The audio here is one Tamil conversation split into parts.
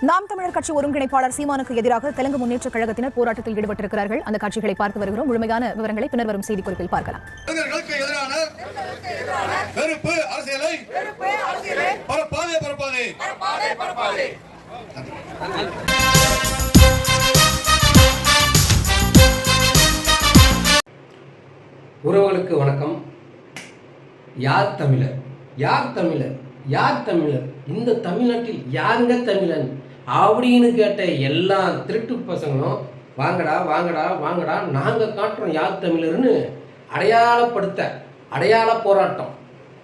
நாம் தமிழர் கட்சி ஒருங்கிணைப்பாளர் சீமானுக்கு எதிராக தெலுங்கு முன்னேற்றக் கழகத்தினர் போராட்டத்தில் ஈடுபட்டிருக்கிறார்கள். அந்த காட்சிகளை பார்த்து வருகிறோம். முழுமையான விவரங்களை பின்னர் வரும் செய்திக்குறிப்பில் பார்க்கலாம். இளைஞர்களுக்கு எதிரான வெறுப்பு அரசியலை பரப்பாதே பரப்பாதே. உறவுகளுக்கு வணக்கம். யார் தமிழர்? யார் தமிழர்? யார் தமிழர்? இந்த தமிழ்நாட்டில் யாருங்க தமிழன்? அப்படின்னு கேட்ட எல்லா திருட்டு பசங்களும் வாங்கடா வாங்கடா வாங்கடா நாங்கள் காட்டுறோம் யார் தமிழர்னு அடையாளப்படுத்த அடையாள போராட்டம்.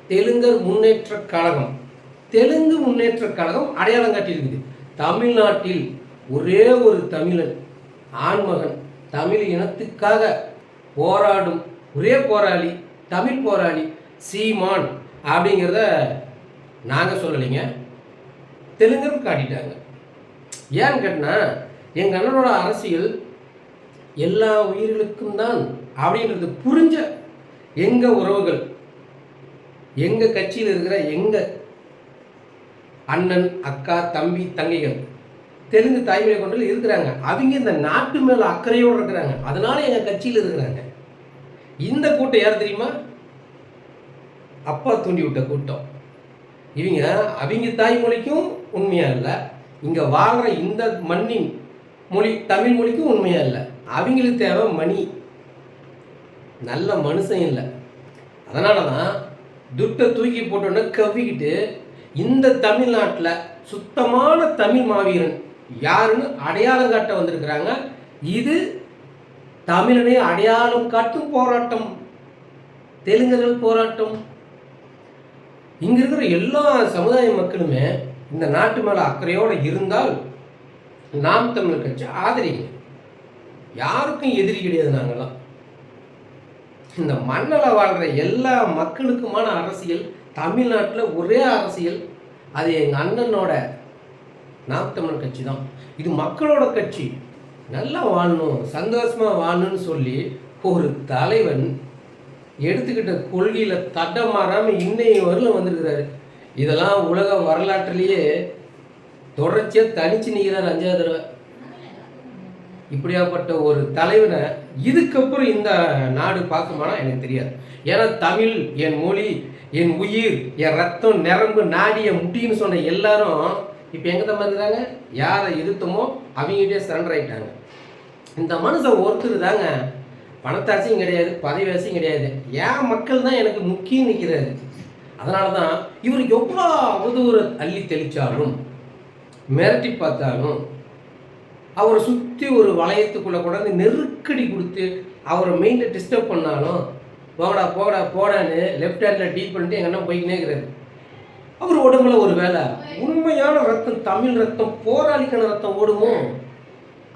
தெலுங்கர் முன்னேற்ற கழகம். தெலுங்கு முன்னேற்ற கழகம் அடையாளம் காட்டியிருக்குது. தமிழ்நாட்டில் ஒரே ஒரு தமிழன் ஆண்மகன் தமிழ் இனத்துக்காக போராடும் ஒரே போராளி தமிழ் போராளி சீமான். அப்படிங்கிறத நாங்கள் சொல்லலைங்க. தெலுங்கரும் காட்டிட்டாங்க. ஏன்னு கேட்டினா எங்கள் அண்ணனோட அரசியல் எல்லா உயிர்களுக்கும் தான் அப்படின்றது புரிஞ்ச எங்கள் உறவுகள் எங்கள் கட்சியில் இருக்கிற எங்கள் அண்ணன் அக்கா தம்பி தங்கைகள் தெலுங்கு தாய்மொழி கொண்டு இருக்கிறாங்க. அவங்க இந்த நாட்டு மேலே அக்கறையோடு இருக்கிறாங்க. அதனால எங்கள் கட்சியில் இருக்கிறாங்க. இந்த கூட்டம் யார் தெரியுமா? அப்பா தூண்டி விட்ட கூட்டம். இவங்க அவங்க தாய்மொழிக்கும் உண்மையாக இல்லை. இங்கே வாழ்கிற இந்த மண்ணின் மொழி தமிழ் மொழிக்கும் உண்மையாக இல்லை. அவங்களுக்கு தேவை மணி. நல்ல மனுஷன் இல்லை. அதனால தான் துட்டை தூக்கி போட்டோன்னே கவ்விக்கிட்டு இந்த தமிழ்நாட்டில் சுத்தமான தமிழ் மாவீரன் யாருன்னு அடையாளம் காட்ட வந்திருக்கிறாங்க. இது தமிழனை அடையாளம் காட்டும் போராட்டம். தெலுங்கர்கள் போராட்டம். இங்கே இருக்கிற எல்லா சமுதாய மக்களுமே இந்த நாட்டு மேலே அக்கறையோடு இருந்தால் நாம் தமிழ் கட்சி ஆதரிங்க. யாருக்கும் எதிரி கிடையாது நாங்களாம் இந்த மண்ணில் வாழ்கிற எல்லா மக்களுக்குமான அரசியல் தமிழ்நாட்டில் ஒரே அரசியல் அது எங்கள் அண்ணனோட நாம் தமிழ் கட்சி தான். இது மக்களோட கட்சி. நல்லா வாழணும் சந்தோஷமாக வாழணும்னு சொல்லி ஒரு தலைவன் எடுத்துக்கிட்ட கொள்கையில் தட்டமாறாமல் இன்னைய வரலும் வந்திருக்கிறாரு. இதெல்லாம் உலக வரலாற்றிலேயே தொடர்ச்சியாக தனிச்சு நிற்கிறார் அஞ்சாவது தடவை. இப்படியாப்பட்ட ஒரு தலைவனை இதுக்கப்புறம் இந்த நாடு பார்க்குமானா எனக்கு தெரியாது. ஏன்னா தமிழ் என் மொழி என் உயிர் என் ரத்தம் நரம்பு நாடியை முட்டின்னு சொன்ன எல்லாரும் இப்போ எங்கே தான் இருக்கிறாங்க யாரை எதிர்த்தமோ அவங்ககிட்டே சரண்டர் ஆயிட்டாங்க. இந்த மனுஷன் ஒருத்தர் தாங்க பணத்தாசையும் கிடையாது பதவியாசையும் கிடையாது. ஏன் மக்கள் தான் எனக்கு முக்கியம் நிற்கிறாரு அதனால தான் இவர் எவ்வளோ அவதூறு அள்ளி தெளித்தாலும் மிரட்டி பார்த்தாலும் அவரை சுற்றி ஒரு வளையத்துக்குள்ளே கொண்டாந்து நெருக்கடி கொடுத்து அவரை மெயினில் டிஸ்டர்ப் பண்ணாலும் போகடா போகடா போடான்னு லெஃப்ட் ஹேண்டில் டீப் பண்ணிட்டு எங்கள் அண்ணன் போய்க்கினே இருக்கிறாரு. அவர் உடம்புல ஒரு வேலை உண்மையான ரத்தம் தமிழ் ரத்தம் போராளிக்கான ரத்தம் ஓடுமோ?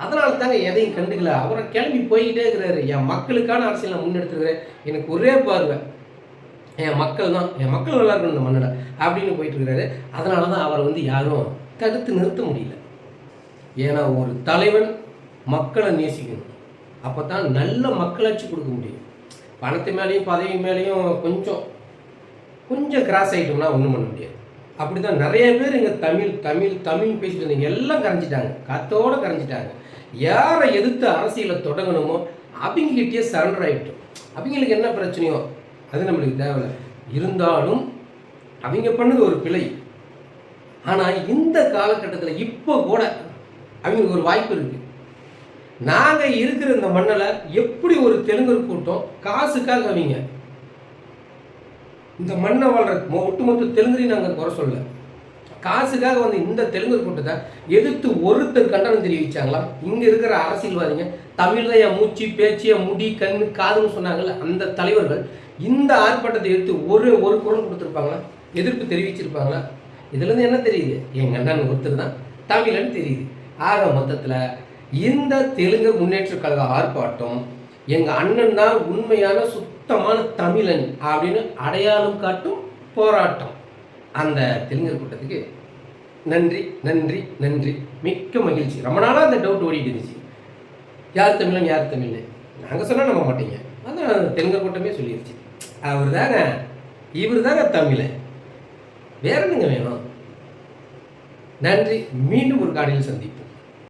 அதனால தாங்க எதையும் கண்டுக்கல. அவரை கிளம்பி போய்கிட்டே இருக்கிறாரு. என் மக்களுக்கான அரசியல் நான் முன்னெடுத்துருக்கிறேன் எனக்கு ஒரே பார்வை. என் மக்கள் தான். என் மக்கள் நல்லா இருக்கணும் இந்த மண்ணில் அப்படின்னு போயிட்டு இருக்கிறாரு அதனால தான் அவரை வந்து யாரும் தடுத்து நிறுத்த முடியல. ஏன்னா ஒரு தலைவன் மக்களை நேசிக்கணும். அப்போ தான் நல்ல மக்களாட்சி கொடுக்க முடியும். பணத்து மேலேயும் பதவி மேலேயும் கொஞ்சம் கொஞ்சம் கிராஸ் ஆகிட்டோம்னா ஒன்றும் பண்ண முடியாது. அப்படி தான் நிறைய பேர் இங்கே தமிழ் தமிழ் தமிழ் பேசிட்டு இருந்தீங்க எல்லாம் கரைஞ்சிட்டாங்க. கத்தோடு கரைஞ்சிட்டாங்க. யாரை எதிர்த்து அரசியலை தொடங்கணுமோ அவங்ககிட்டயே சரண்டர் ஆகிட்டோம் அவங்களுக்கு என்ன பிரச்சனையோ அது நம்மளுக்கு தேவையில்லை. இருந்தாலும் அவங்க பண்ணது ஒரு பிழை. ஆனால் இந்த காலகட்டத்தில் இப்போ கூட அவங்களுக்கு ஒரு வாய்ப்பு இருக்குது நாங்கள் இருக்கிற இந்த மண்ணில் எப்படி ஒரு தெலுங்கர் கூட்டம் காசுக்காக அவங்க இந்த மண்ணை வாழ்ற ஒட்டுமொத்த தெலுங்கரையும் நாங்கள் குறை சொல்லல. காசுக்காக வந்து இந்த தெலுங்கர் கூட்டத்தை எதிர்த்து ஒருத்தர் கண்டனம் தெரிவிச்சாங்களா? இங்கே இருக்கிற அரசியல்வாதிங்க தமிழில் என் மூச்சு பேச்சு என் முடி கண் காதுன்னு சொன்னாங்கல்ல அந்த தலைவர்கள் இந்த ஆர்ப்பாட்டத்தை எடுத்து ஒரு ஒரு குரல் கொடுத்துருப்பாங்களா? எதிர்ப்பு தெரிவிச்சிருப்பாங்களா? இதுலேருந்து என்ன தெரியுது? எங்கள் அண்ணன் ஒருத்தர் தான் தமிழன் தெரியுது. ஆக மொத்தத்தில் இந்த தெலுங்கு முன்னேற்ற கழக ஆர்ப்பாட்டம் எங்கள் அண்ணன் தான் உண்மையான சுத்தமான தமிழன் அப்படின்னு அடையாளம் காட்டும் போராட்டம். அந்த தெலுங்கர் கூட்டத்துக்கு நன்றி நன்றி நன்றி. மிக்க மகிழ்ச்சி. ரொம்ப நாளாக அந்த டவுட் ஓடிட்டு இருந்துச்சு. யார் தமிழன் யார் தமிழ் நாங்கள் சொன்னால் நம்ப மாட்டீங்க. அதான் தெலுங்கர் கூட்டமே சொல்லிடுச்சு அவர் தாங்க இவர் தாங்க தமிழன் வேற என்னங்க வேணும்? நன்றி மீண்டும் ஒரு காலையில் சந்திப்போம்.